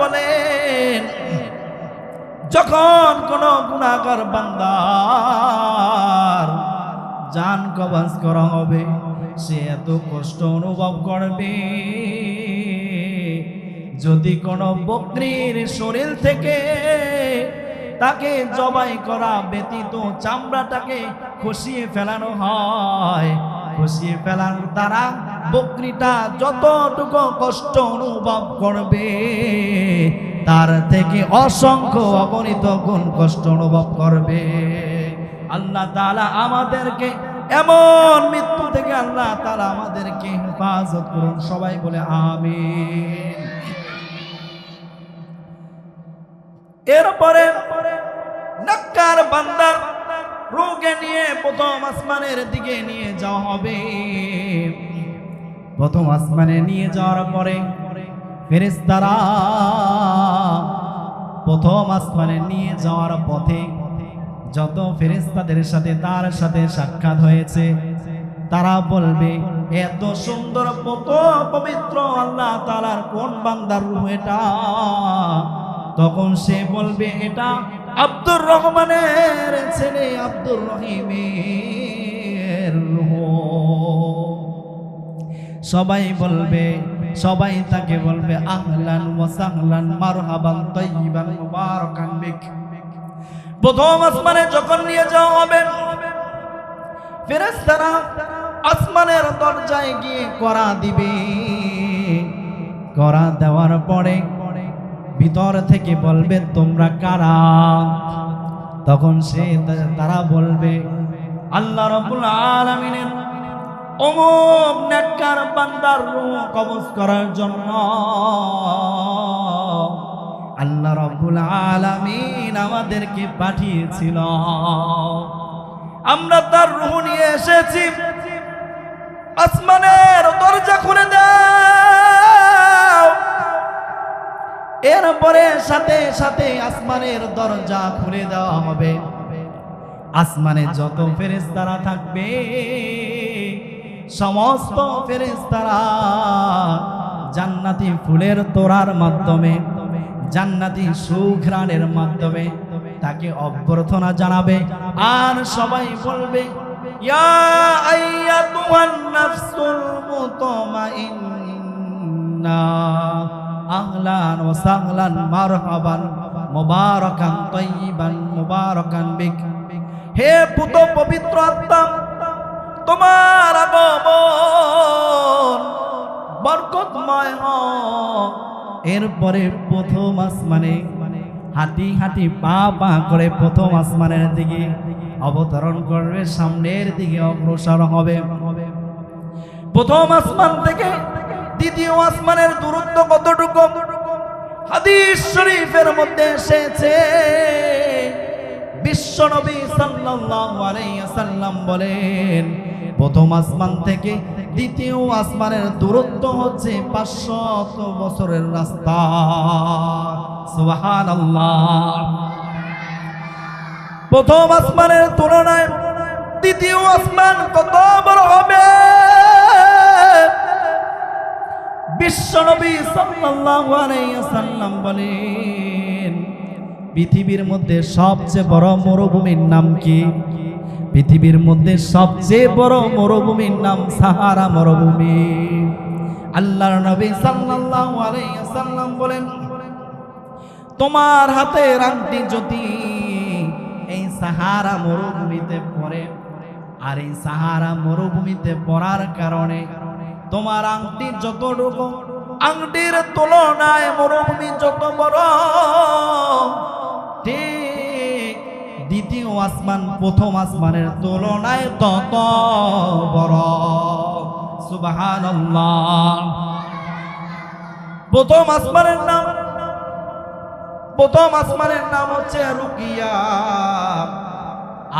বলেন, যখন কোন গুনাহগার বান্দার জান কবজ করা হবে, সে এত কষ্ট অনুভব করবে। যদি কোনো বকরির শরীর থেকে তাকে জবাই করা ব্যতীত চামড়াটাকে খসিয়ে ফেলানো হয়, খসিয়ে ফেলানোর দ্বারা বকরিটা যতটুকু কষ্ট অনুভব করবে, তার থেকে অসংখ্য অগণিত গুণ কষ্ট অনুভব করবে। আল্লাহ তালা আমাদেরকে এমন মৃত্যু থেকে আল্লাহ তালা আমাদেরকে হেফাজত করুন। সবাই বলে আমিন। এরপরে নাক্কার বান্দার রোগে নিয়ে প্রথম আসমানের দিকে নিয়ে যাওয়া হবে। প্রথম আসমানে নিয়ে যাওয়ার পরে ফেরেশতারা প্রথম আসমানে নিয়ে যাওয়ার পথে যত ফেরেশতাদের সাথে তার সাথে সাক্ষাৎ হয়েছে, তারা বলবে, এত সুন্দর কত পবিত্র আল্লাহ তালার কোন বান্দার রূহ এটা? তখন সে বলবে, এটা আব্দুর রহমানের ছেলে আব্দুর রহিমের। সবাই বলবে, সবাই তাকে বলবে, আহলান ওয়াসাহলান মারহাবান তাইয়িবান মুবারাকান বিক। প্রথম আসমানে যখন নিয়ে যাওয়া হবে, ফেরেশতারা আসমানের দরজায় গিয়ে করা দিবে। করা দেওয়ার পরে ভিতর থেকে বলবে, তোমরা কারা? তখন সে তারা বলবে, আল্লাহ রাব্বুল আলামিনের অমুক নেককার বান্দার রূহ কবজ করার জন্য আল্লাহ রাব্বুল আলামিন আমাদেরকে পাঠিয়েছিল। আমরা তার রুহ নিয়ে এসেছি। আসমানের দরজা খুলে দাও। এরপরে সাথে সাথে আসমানের দরজা খুলে দেওয়া হবে। আসমানে যত ফেরেশতারা থাকবে সমস্ত ফেরেশতারা জান্নাতি ফুলের তোড়ার মাধ্যমে, জান্নাতি সুঘ্রাণের মাধ্যমে তাকে অভ্যর্থনা জানাবে। আর সবাই বলবে মারহাবান, মুবারাকান মুবারাকান হে পুত পবিত্র আত্মা তোমার আগমন বরকতময় এরপরে প্রথম আসমানে হাঁটি হাঁটি পা পা করে প্রথম আসমানের দিকে অবতরণ করবে, সামনের দিকে অগ্রসর হবে। প্রথম আসমান থেকে দ্বিতীয় আসমানের দূরত্ব কতটুকু? হাদিস শরীফের মধ্যে এসেছে। বিশ্বনবী সাল্লাল্লাহু আলাইহি ওয়াসাল্লাম বলেন, প্রথম আসমান থেকে দ্বিতীয় আসমানের দূরত্ব হচ্ছে পাঁচশত বছরের রাস্তা। সুবহানাল্লাহ। প্রথম আসমানের তুলনায় দ্বিতীয় আসমান কত বড় হবে? বিশ্বনবী সাল্লাল্লাহু আলাইহি ওয়াসাল্লাম বলেন পৃথিবীর মধ্যে সবচেয়ে বড় মরুভূমির নাম কি? পৃথিবীর মধ্যে সবচেয়ে বড় মরুভূমির নাম সাহারা মরুভূমি। আল্লাহর নবী সাল্লাল্লাহু আলাইহি ওয়াসাল্লাম বলেন, তোমার হাতের আংটি যদি এই সাহারা মরুভূমিতে পড়ে, আর এই সাহারা মরুভূমিতে পড়ার কারণে তোমার আংটি যতটুকু, আংটির তুলনায় মরুভূমি যত বড় ঠিক দ্বিতীয় আসমান, প্রথম আসমানের তুলনায় তত বড়। সুবহানাল্লাহ। প্রথম আসমানের নাম, প্রথম আসমানের নাম হচ্ছে রুকিয়া।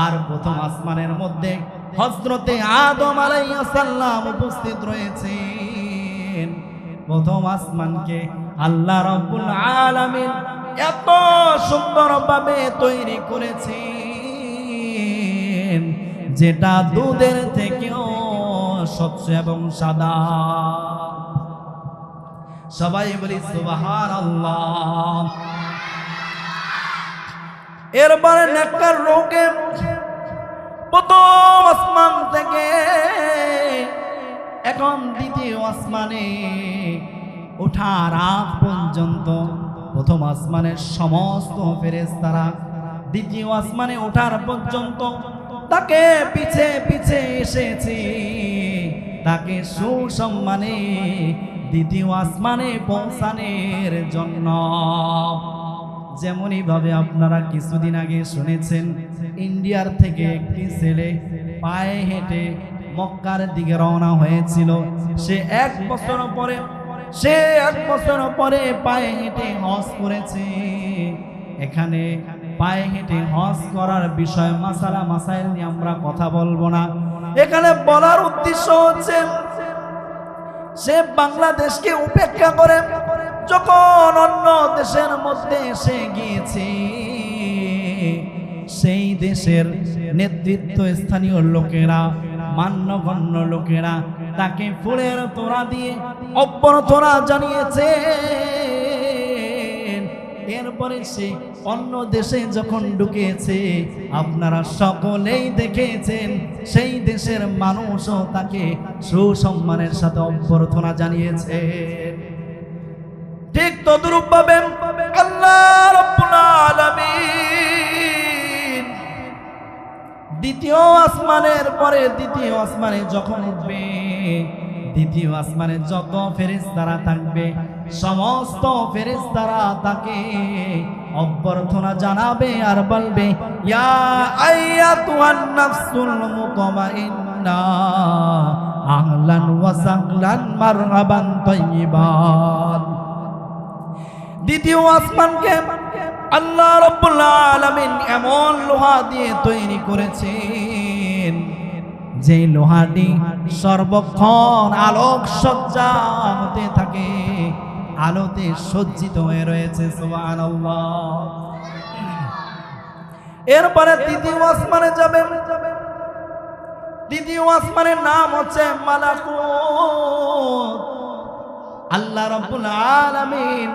আর প্রথম আসমানের মধ্যে হজরতে আদম আলাইসাল্লাম উপস্থিত রয়েছেন। প্রথম আসমানকে আল্লাহ রব্বুল আলামিন এত সুন্দরভাবে তৈরি করেছি যেটা দুধের থেকেও স্বচ্ছ এবং সাদা। সবাই বলি সুবাহান আল্লাহ এরপরে নেককার রোগে প্রথম আসমান থেকে, এখন দ্বিতীয় আসমানে ওঠার আগ পর্যন্ত প্রথম আসমানের সমস্ত ফেরেশতারা দ্বিতীয় আসমানে ওঠার পর্যন্ত তাকে পিছে পিছে এসেছে। তাকে সুসম্মানে দ্বিতীয় আসমানে পৌঁছানোর জন্য। যেমনই ভাবে আপনারা কিছুদিন আগে শুনেছেন, ইন্ডিয়ার থেকে একটি ছেলে পায়ে হেঁটে মক্কার দিকে রওনা হয়েছিল। সে এক বছর পরে সে এক বছর পরে পায়ে হেঁটে হজ করেছে। এখানে পায়ে হেঁটে হজ করার বিষয়, মাসালা, মাসাইল নিয়ে আমরা কথা বলব না। এখানে বলার উদ্দেশ্য হচ্ছে, সে বাংলাদেশকে উপেক্ষা করে যখন অন্য দেশের মধ্যে এসে গিয়েছে, সেই দেশের নেতৃত্ব স্থানীয় লোকেরা, মান্যগণ্য লোকেরা তাকে ফুলের তোরা দিয়ে অভ্যর্থনা জানিয়েছে এরপরে সে অন্য দেশে যখন ঢুকেছে, আপনারা সকলেই দেখেছেন, সেই দেশের মানুষও তাকে সুসম্মানের সাথে অভ্যর্থনা জানিয়েছে। ঠিক তদরূপ দ্বিতীয় আসমানের পরে দ্বিতীয় আসমানে যখন উঠবে, দ্বিতীয় আসমানে যত ফেরেশতারা থাকবে, সমস্ত ফেরেশতারা তাকে অভ্যর্থনা জানাবে আর বলবে, ইয়া তাইয়িবান। দ্বিতীয় আসমানকে আল্লাহ রব্বুল আলামিন এমন লোহা দিয়ে তৈরি করেছেন যে লোহাটি সর্বক্ষণ আলোক সজ্জা হতে থাকে, আলোতে সজ্জিত হয়ে রয়েছে এরপরে তৃতীয় আসমানে যাবে তৃতীয় আসমানের নাম হচ্ছে মালাকুত। আল্লাহ রাব্বুল আলামিন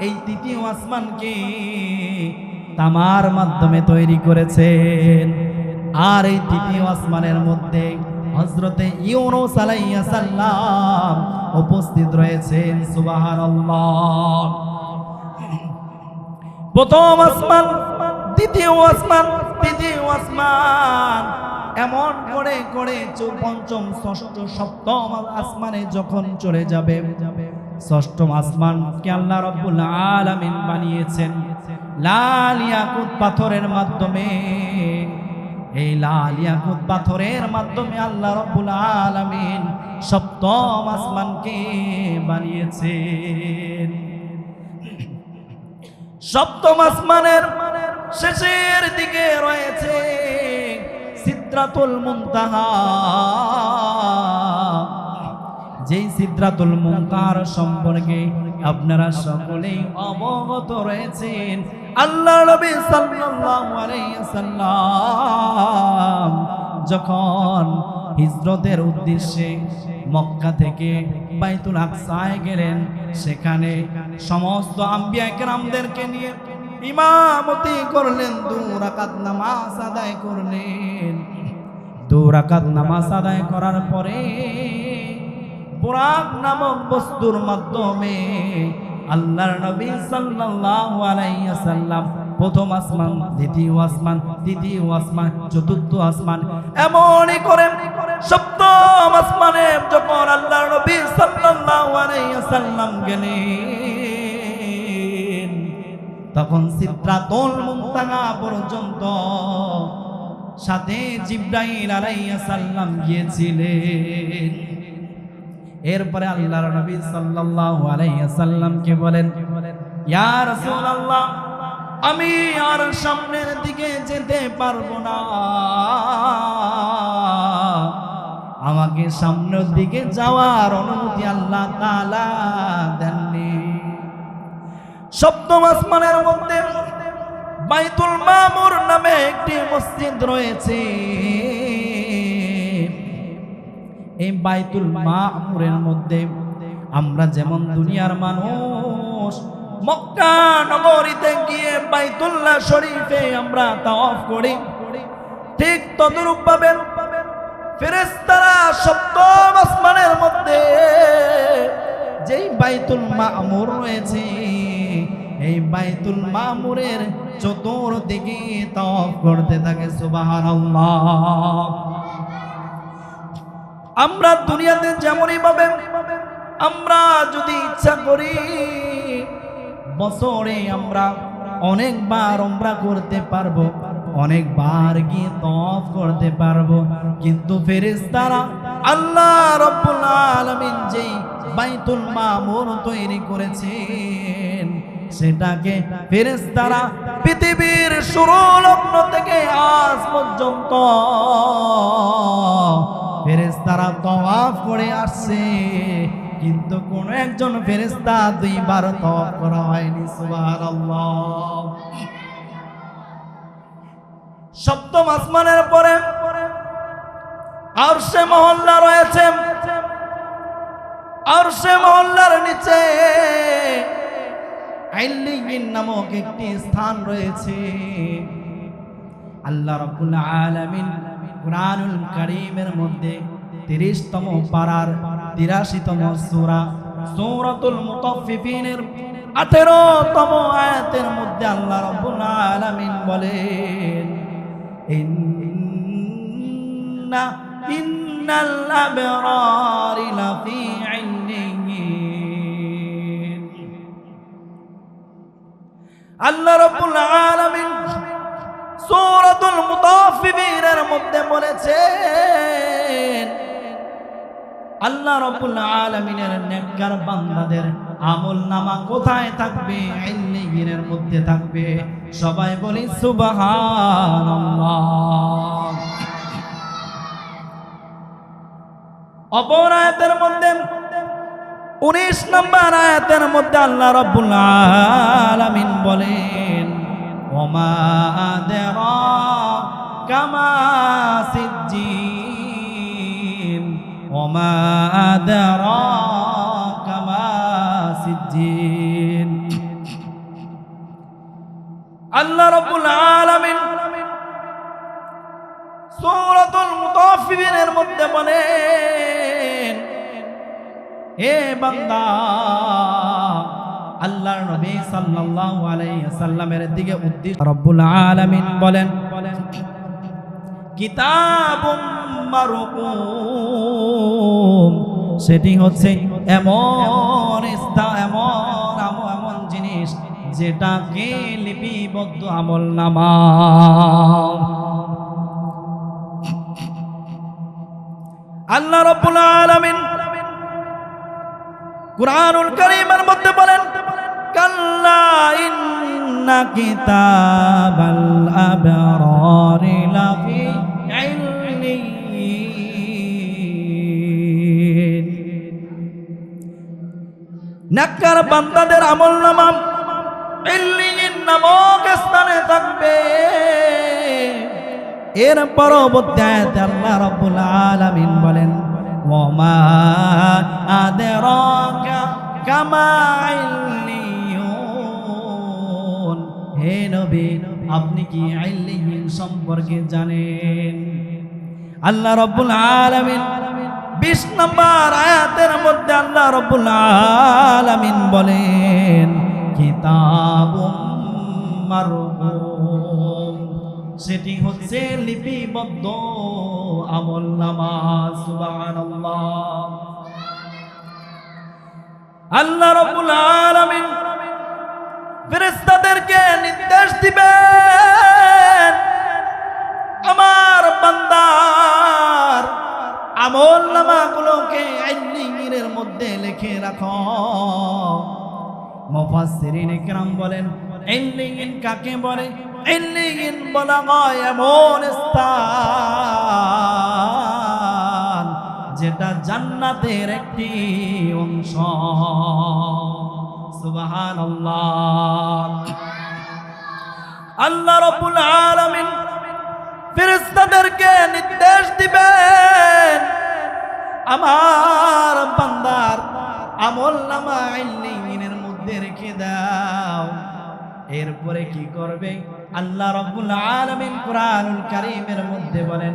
এই তৃতীয় আসমানকে তামার মাধ্যমে তৈরি করেছেন। আর এই তৃতীয় আসমানের মধ্যে হজরতে ইউনুস আলাইহিস সালাম উপস্থিত রয়েছেন, সুবহানাল্লাহ। প্রথম আসমান, দ্বিতীয় আসমান, তৃতীয় আসমান। এমন করে করে পঞ্চম, ষষ্ঠ, সপ্তম আসমানে যখন চলে যাবে যাবে ষষ্ঠম আসমানকে আল্লাহ রব্বুল আলামিন বানিয়েছেন। লাল ইয়াকুত পাথরের মাধ্যমে। এই লাল ইয়াকুত পাথরের মাধ্যমে আল্লাহ রব্বুল আলামিন সপ্তম আসমানকে বানিয়েছেন। সপ্তম আসমানের শেষের দিকে রয়েছে সিদ্রাতুল মুনতাহা। যেই সিদ্রাতুল মুনতাহার সম্পর্কে আপনারা সকলেই অবগত রয়েছেন আল্লাহ যখন হিজরতের উদ্দেশ্যে মক্কা থেকে বাইতুল আকসায় গেলেন, সেখানে সমস্ত আম্বিয়া কেরামদেরকে নিয়ে ইমামতি করলেন দু রাকাত নামাজ আদায় করলেন। দু রাকাত নামাজ আদায় করার পরে বুরাক নামক বস্তুর মাধ্যমে আল্লাহর নবী সাল্লাল্লাহু আলাইহি সাল্লাম প্রথম আসমান, দ্বিতীয় আসমান, তৃতীয় আসমান, চতুর্থ আসমান এমনই করে সপ্তম আসমানে যখন আল্লাহর নবী সাল্লাল্লাহু আলাইহি সাল্লাম গেলেন, তখন সিদ্রাতুল মুনতাহা পর্যন্ত সাথে জিব্রাইল আলাইহিস সালাম গিয়েছিলেন। এরপরে আল্লাহর নবী সাল্লাল্লাহু আলাইহি সাল্লামকে বলেন, ইয়া রাসূলুল্লাহ, আমি আর সামনের দিকে যেতে পারব না। আমাকে সামনের দিকে যাওয়ার অনুমতি আল্লাহ তাআলা দেননি। সপ্তম আসমানের মধ্যে বাইতুল মামুর নামে একটি মসজিদ রয়েছে। এই বাইতুল মামুরের মধ্যে আমরা যেমন দুনিয়ার মানুষ, মক্কা নগরীতে গিয়ে বাইতুল্লাহ শরীফে আমরা তাওয়াফ করি। ঠিক তদরূপ ভাবে ফেরেশতারা সপ্তম আসমানের মধ্যে যেই বাইতুল মামুর রয়েছে, এই বাইতুল মামুরের চতুর্দিকে তাওয়াফ করতে থাকে, সুবহানাল্লাহ। আমরা দুনিয়াতে যেমনই পাবেন, আমরা যদি ইচ্ছা করি, বছরে আমরা অনেকবার আমরা করতে পারব, অনেকবার গিয়ে তফ করতে পারব, কিন্তু ফেরেশতারা আল্লাহ রব্বুল আলামিন যেই বাইতুল মামুর তৈরি করেছেন, সেটাকে ফেরেশতারা পৃথিবীর শুরু লগ্ন থেকে আজ পর্যন্ত ফেরেশতারা তওয়াফ করে আসছে। কিন্তু কোন একজন ফেরেশতা দুইবার তওয়াফ করা হয়নি, সুবহানাল্লাহ। সপ্তম আসমানের পরে আর সে মহল্লা রয়েছে। আর সে মহল্লার নিচে আইলিগিন নামক একটি স্থান রয়েছে। আল্লাহ রাব্বুল আলামিন কুরআনুল কারীমের মধ্যে 30 তম পারার 83 তম সূরা সূরাতুল মুতাফফিফিনের 18 তম আয়াতের মধ্যে আল্লাহ রাব্বুল আলামিন বলেন ইন্না ইন্নাল লাফি আল্লাহ রাব্বুল আলামিন সূরাতুল মুতাফফিফিনের মধ্যে বলেছেন, আল্লাহ রাব্বুল আলামিনের নেককার বান্দাদের আমল নামা কোথায় থাকবে? ইল্লিয়িনের মধ্যে থাকবে। সবাই বলি সুবহানাল্লাহ। অপর মধ্যে, উনিশ নম্বর আয়াতের মধ্যে আল্লাহ রাব্বুল আলামিন বলেন ওমা আদরা কামা সিজ্জিন ওমা আদরা কামা সিজ্জিন আল্লাহ রাব্বুল আলামিন সূরাতুল মুতাফফিফিনের মধ্যে বলেন, হে বান্দা আল্লাহর নবী সাল্লাল্লাহু আলাইহি সাল্লামের দিকে উদ্দেশ্য রব্বুল আলামিন বলেন, কিতাবুম মারকুম সেটি হচ্ছে এমন স্থান এমন এমন জিনিস যেটাকে লিপিবদ্ধ আমল নামা। আল্লাহ রব্বুল আলামিন কুরআনুল কারীমের মধ্যে বলেন, কাল্লা ইন্না কিতাবাল আবরারি লাফি ইল্লিয়িন নাক্কার বান্দাদের আমল নামা ইল্লিয়িন নামক স্থানে থাকবে। এর পরবর্তী আয়াতে আল্লাহ রাব্বুল আলামিন বলেন ওমা আদরাকা কামা ইল্লিয়ুন হে নবী, আপনি কি ইল্লিয়িন সম্পর্কে জানেন? আল্লাহ রাব্বুল আলামিন 20 নম্বর আয়াতের মধ্যে আল্লাহ রাব্বুল আলামিন বলেন, কিতাবুম মারকুম সেটি হচ্ছে লিপিবদ্ধ আমল নামা সুবহানাল্লাহ। আল্লাহ রাব্বুল আলামিন ফেরেশতাদেরকে নির্দেশ দিবেন, আমার বান্দার আমল নামাগুলোকে আইলিনের মধ্যে লিখে রাখো। বলেন কাকে বলে? বলা হয় এমন স্থান। জান্নাতের একটি অংশ। সুবহানাল্লাহ। আল্লাহ রাব্বুল আলামিন ফেরেশতাদেরকে নির্দেশ দিবেন, আমার বান্দার আমল নামা আইলিনের মধ্যে রেখে দাও। এরপরে কি করবে? আল্লাহ রব্বুল আলামিন কোরআনুল কারীমের মধ্যে বলেন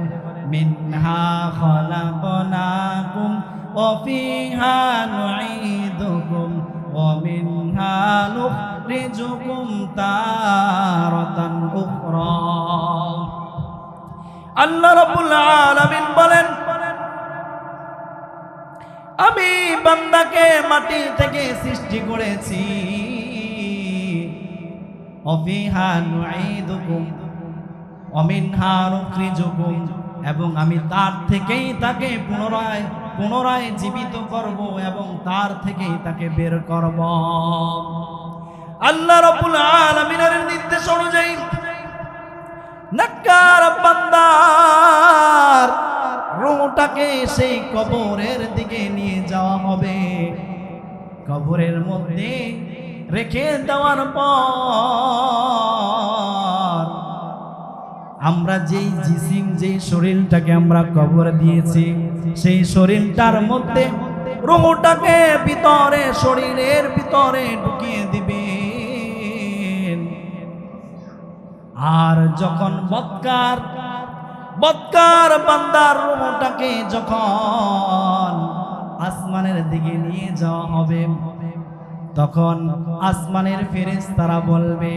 ওয়া ফিহা নুঈদুকুম, ওয়া মিনহা নুখরিজুকুম তারাতান উখরা। আল্লাহ রব্বুল আলামিন বলেন, আমি বান্দাকে মাটি থেকে সৃষ্টি করেছি। অফিহা নুঈদুকুম অমিনহা নুখরিজুকুম। এবং আমি তার থেকেই তাকে পুনরায় পুনরায় জীবিত করব এবং তার থেকেই তাকে বের করব। আল্লাহ রাব্বুল আলামিনের নির্দেশ অনুযায়ী নাক্কার বান্দার রুহটাকে সেই কবরের দিকে নিয়ে যাওয়া হবে। কবরের মধ্যে রেখে দেওয়ার পর আমরা যেই জিসিম, যেই শরীরটাকে আমরা কবর দিয়েছি, সেই শরীরটার মধ্যে রুহটাকে ভিতরে, শরীরের ভিতরে ঢুকিয়ে দিবেন। আর যখন বৎকার বৎকার বান্দার রুহটাকে যখন আসমানের দিকে নিয়ে যাওয়া হবে, তখন আসমানের ফেরেস তারা বলবে,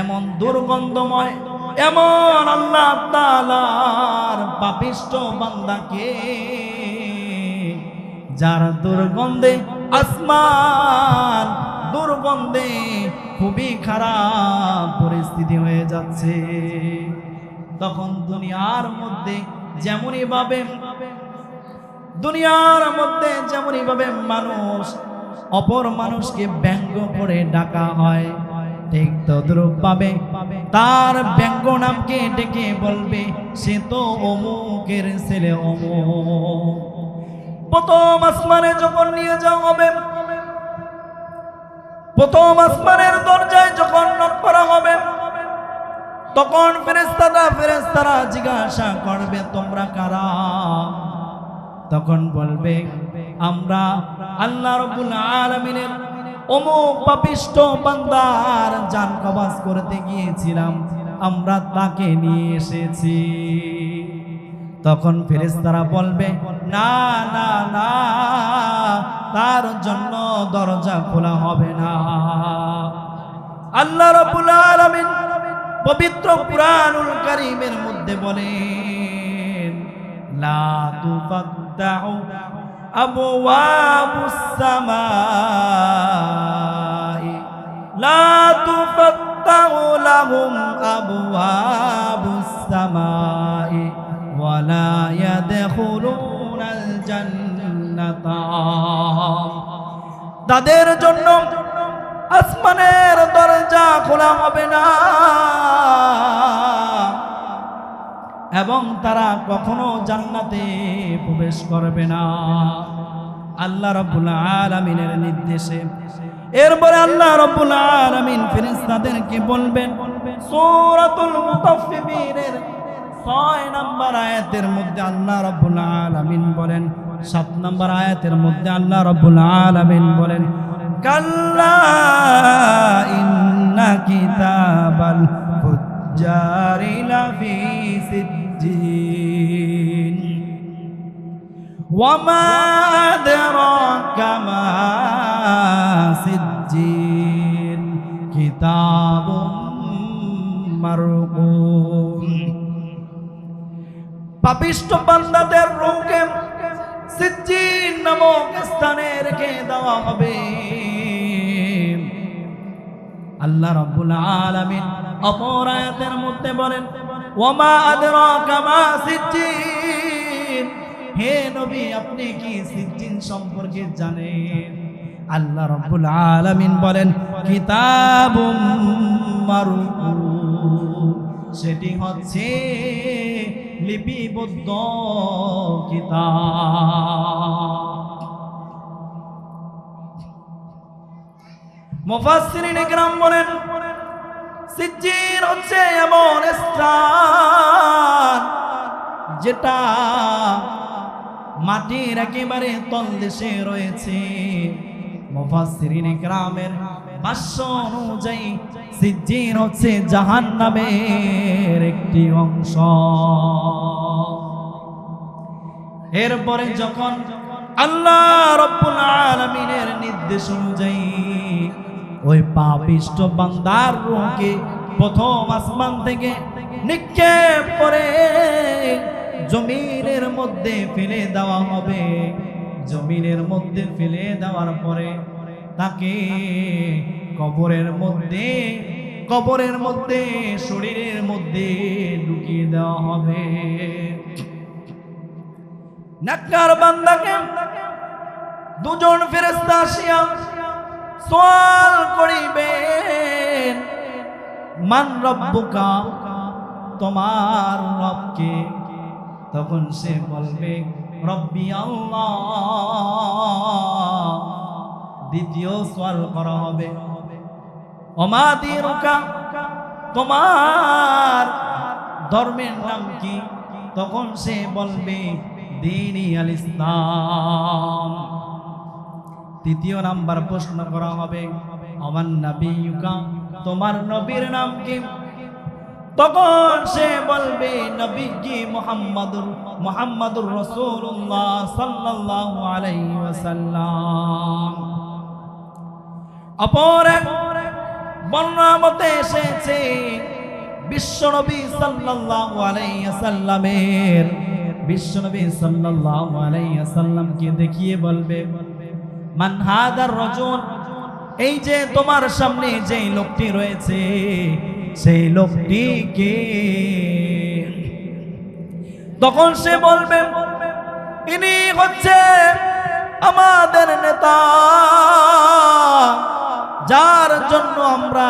এমন দুর্গন্ধময় এমন আল্লাহ তাআলার পাপিষ্ট বান্দাকে, যার দুর্গন্ধে আসমান, দুর্গন্ধে খুবই খারাপ পরিস্থিতি হয়ে যাচ্ছে। তখন দুনিয়ার মধ্যে যেমনই ভাবে, দুনিয়ার মধ্যে যেমনই ভাবে মানুষ, অপর মানুষকে ব্যঙ্গ করে ডাকা হয়। ঠিক তদ্রুপ পাবে তার ব্যঙ্গ নামকে ডেকে বলবে, সে তো অমুকের ছেলে অমুক। প্রথম আসমানে যখন নিয়ে যাওয়া হবে, প্রথম আসমানের দরজায় যখন নক করা হবে, তখন ফেরেস্তারা ফেরেস্তারা জিজ্ঞাসা করবে, তোমরা কারা? তখন বলবে, আমরা আল্লাহ রব্বুল আলামিনের অমুক পাপিষ্ট বান্দার জান কবাজ করতে গিয়েছিলাম। আমরা তাকে নিয়ে এসেছি। তখন ফেরেশতারা বলবে, না না না, তার জন্য দরজা খোলা হবে না। আল্লাহ রাব্বুল আলামিন পবিত্র কুরআনুল কারীমের মধ্যে বলেন, লা তুফাত্তাহু আবওয়াবুস সামাই লা তুফাত্তাহু লাহুম আবওয়াবুস সামাই ওয়ালা ইয়াদখুলুনাল জান্নাতা তাদের জন্য আসমানের দরজা খোলা হবে না। এবং তারা কখনো জান্নাতে প্রবেশ করবে না। আল্লাহ রব্বুল আলামিনের নির্দেশে। এরপরে আল্লাহ রব্বুল আলামিন ফেরেশতাদেরকে বলবেন, সূরাতুল মুতাফফিফিনের ছয় নম্বর আয়াতের মধ্যে আল্লাহ রব্বুল আলামিন বলেন, সাত নম্বর আয়াতের মধ্যে আল্লাহ রব্বুল আলামিন বলেন, কাল্লা وما أدراك ما سجين كتاب مرقوم পাপিষ্ট বান্দাদের রোগে সিজ্জিন নামক স্থানে রেখে দেওয়া হবে আল্লাহ রাব্বুল আলামিন অপর আয়াতের মধ্যে বলেন ওমা আদরাকা মা সিজ্জিন হে নবী, আপনি কি সিজ্জিন সম্পর্কে জানেন? আল্লাহ রাব্বুল আলামিন বলেন, কিতাবুম মারকুম সেটি হচ্ছে লিপিবদ্ধ কিতাব। মুফাসসিরিন ইকরাম বলেন সিজ্জিন হচ্ছে এমন স্থান যেটা মাটির একেবারে তলদেশে রয়েছে। মুফাসসিরিন গ্রামের ভাষ্য অনুযায়ী সিজ্জিন হচ্ছে জাহান্নামের একটি অংশ। এরপরে যখন আল্লাহ রব্বুল আলামিনের নির্দেশ অনুযায়ী ওই পাপিষ্ট বান্দার রূহকে প্রথম আসমান থেকে নিক্ষেপ করে জমিনের মধ্যে ফেলে দেওয়া হবে। জমিনের মধ্যে ফেলে দেওয়ার পরে তাকে কবরের মধ্যে কবরের মধ্যে, শরীরের মধ্যে ঢুকিয়ে দেওয়া হবে। দুজন ফেরেস্তা সোয়াল করিবেন মান রব্বুকা, তোমার রবকে তখন সে বলবে, রব্বি আল্লাহ। দ্বিতীয় সোয়াল করা হবে অমাদিরুকা তোমার ধর্মের নাম কি? তখন সে বলবে, দিনী আল ইসলাম। তৃতীয় নাম্বার প্রশ্ন করা হবে আমার নবীকা তোমার নবীর নাম কি? তখন সে বলবে, নবীজি মোহাম্মদুর মোহাম্মদুর রসুল্লাহ সাল্লাল্লাহু আলাইহি অপর এক এসেছে বিশ্বনবী সাল্লাল্লাহু আলাইহি বিশ্বনবী সাল্লাল্লাহু আলাইহি সাল্লামকে দেখিয়ে বলবে, মান হাদার রজুল, এই যে তোমার সামনে যেই লোকটি রয়েছে সেই লোকটি কে তখন সে বলবে, ইনি হচ্ছে আমাদের নেতা, যার জন্য আমরা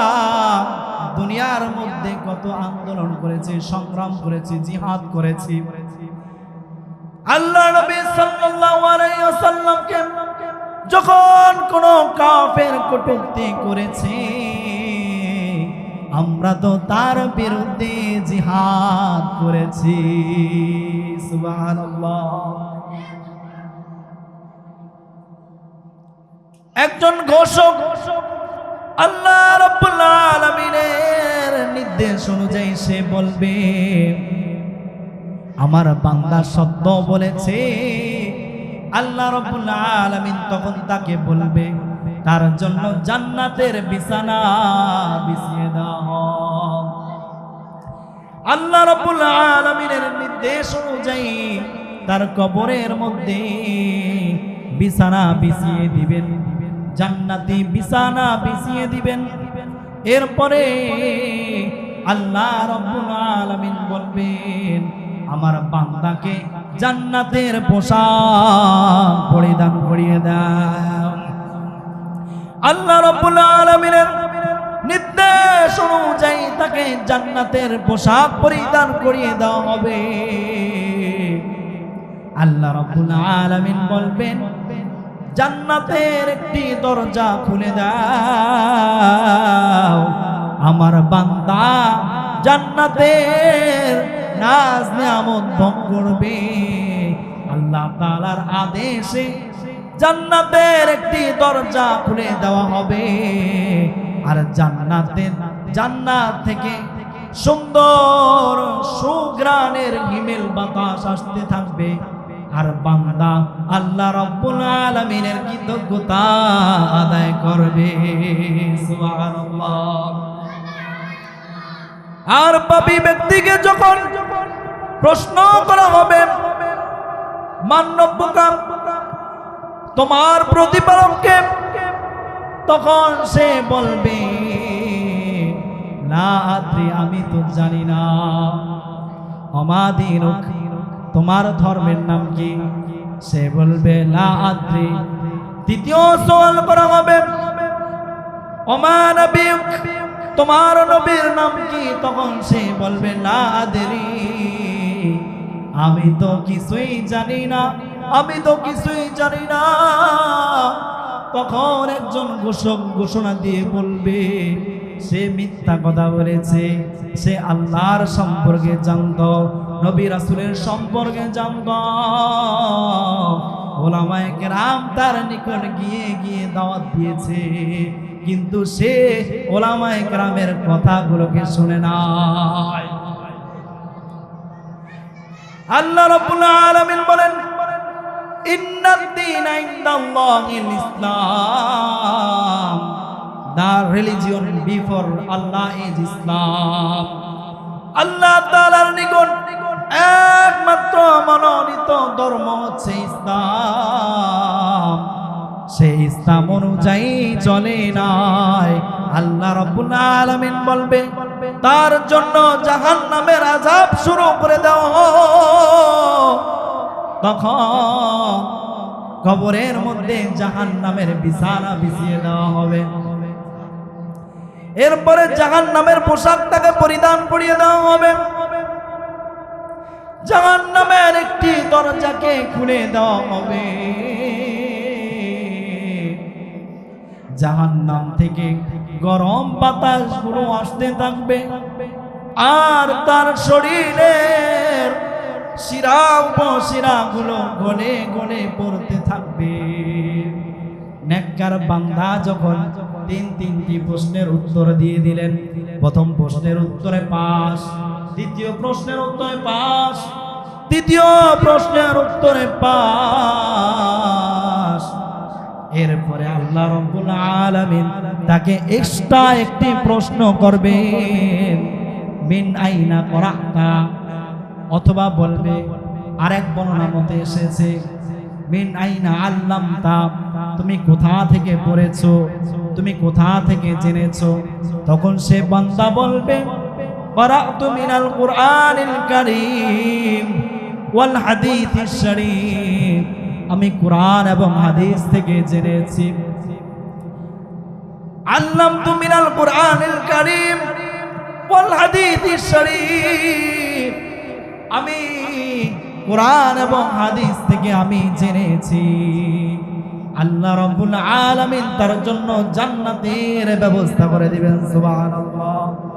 দুনিয়ার মধ্যে কত আন্দোলন করেছি, সংগ্রাম করেছি, জিহাদ করেছি। আল্লাহ নবী সাল্লাল্লাহু আলাইহি ওয়াসাল্লামকে যখন কোন কাফের কটূক্তি করেছে আমরা তো তার বিরুদ্ধে জিহাদ করেছি। একজন ঘোষক আল্লাহ রাব্বুল নির্দেশ অনুযায়ী সে বলবে, আমার বান্দা সত্য বলেছে। আল্লাহ রাব্বুল আলামিন তখন তাকে বলবে তার জন্য জান্নাতের বিছানা বিছিয়ে দাও। আল্লাহ রাব্বুল আলামিনের নির্দেশ অনুযায়ী তার কবরের মধ্যে বিছানা বিছিয়ে দিবেন, জান্নাতি বিছানা বিছিয়ে দিবেন এরপরে আল্লাহ রাব্বুল আলামিন বলবেন, আমার বান্দাকে জান্নাতের পোশাক পরিধান করিয়ে দাও আল্লাহ রাব্বুল আলামিনের নির্দেশ অনুযায়ী তাকে জান্নাতের পোশাক পরিধান করিয়ে দেওয়া হবে। আল্লাহ রাব্বুল আলামিন বলবেন, জান্নাতের একটি দরজা খুলে দাও। আমার বান্দা জান্নাতের নাজ নিয়ামত ভোগ করবে। আল্লাহ তাআলার আদেশে জান্নাতের একটি দরজা খুলে দেওয়া হবে। আর জান্নাতের জান্নাত থেকে সুন্দর সুগ্রানের হিমেল বাতাস আসতে থাকবে। আর বান্দা আল্লাহ রব্বুল আলামিনের কৃতজ্ঞতা আদায় করবে। আর পাপী ব্যক্তিকে যখন প্রশ্ন করা হবে মান্যব্যকাম তোমার প্রতিপালককে তখন সে বলবে, না আমি তো জানি না। অমাদির তোমার ধর্মের নাম কি? সে বলবে লা আদ্রি দ্বিতীয় সওয়াল করা হবে অমানবিক তোমার নবীর নাম কি? তখন সে বলবে, না আদেরি। আমি তো কিছুই জানি না। আমি তো কিছুই জানি না। তখন একজন ঘোষক ঘোষণা দিয়ে বলবে, সে মিথ্যা কথা বলেছে, সে আল্লাহর সম্পর্কে জানত, নবী রাসূলের সম্পর্কে জানত। ওলামায়ে কেরাম তার নিকট গিয়ে গিয়ে দাওয়াত দিয়েছে, কিন্তু সে ওলামায়ে কেরামের কথাগুলোকে শুনে নাই। আল্লাহ রাব্বুল আলামিন বলেন একমাত্র মনোনীত ধর্ম হচ্ছে ইসলাম। সেই ইসলাম অনুযায়ী চলে নাই। আল্লাহ রাব্বুল আলামিন বলবে, তার জন্য জাহান্নামের আযাব শুরু করে তখন কবরের মধ্যে জাহান্নামের বিছানা বিছিয়ে দেওয়া হবে। এরপরে জাহান্নামের পোশাক তাকে পরিধান করিয়ে দেওয়া হবে। জাহান্নামের একটি দরজাকে খুলে দেওয়া হবে। জাহান্নাম থেকে গরম বাতাসগুলো আসতে থাকবে। আর তার শরীরের শিরা উপশিরাগুলো গলে গলে পড়তে থাকবে। নেককার বান্দা যখন তিন তিনটি প্রশ্নের উত্তর দিয়ে দিলেন, প্রথম প্রশ্নের উত্তরে পাস, দ্বিতীয় প্রশ্নের উত্তরে পাস, তৃতীয় প্রশ্নের উত্তরে পাস। এরপরে আল্লাহ রব্বুল আলামিন তাকে এক্সট্রা একটি প্রশ্ন করবেন। মিন আইনা করাতা? অথবা বলবে আরেক বর্ণনা মতে এসেছে মিন আইনা আল্লাম তা তুমি কোথা থেকে পড়েছো তুমি কোথা থেকে জেনেছো তখন সে বান্দা বলবে قرأت من القرآن الكريم والحديث الشريف আমি কোরআন এবং হাদিস থেকে জেনেছি আল্লাম তু মিনাল কোরআনিল কারীম ওয়াল হাদিসিস শরীফ আমি কোরআন এবং হাদিস থেকে আমি জেনেছি। আল্লাহ রব্বুল আলামিন তার জন্য জান্নাতের ব্যবস্থা করে দিবেন, সুবহানাল্লাহ।